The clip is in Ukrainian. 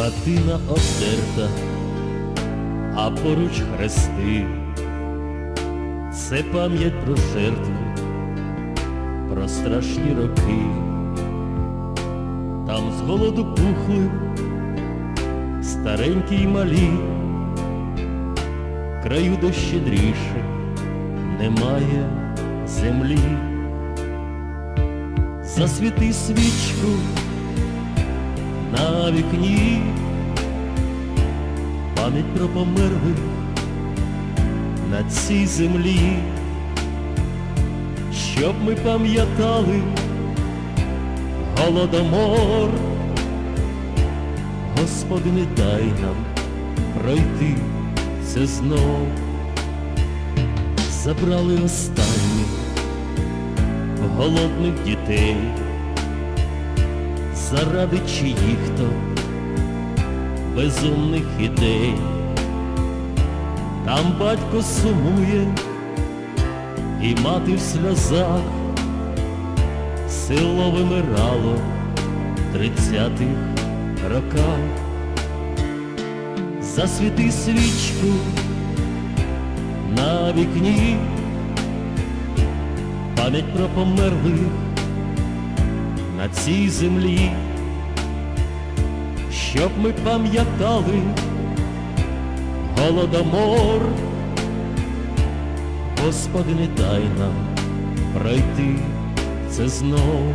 хатина обдерта, а поруч хрести. Це пам'ять про жертви, про страшні роки. Там з голоду пухли старенькі й малі, краю де щедріше немає землі. Засвіти свічку вікні, пам'ять про померлих на цій землі, щоб ми пам'ятали голодомор, Господи, не дай нам пройти це знов, забрали останніх голодних дітей, заради чиїх-то безумних ідей. Там батько сумує і мати в сльозах, село вимирало в тридцятих роках. Засвіти свічку на вікні, пам'ять про померлих на цій землі, щоб ми пам'ятали голодомор, Господи, не дай нам пройти це знов.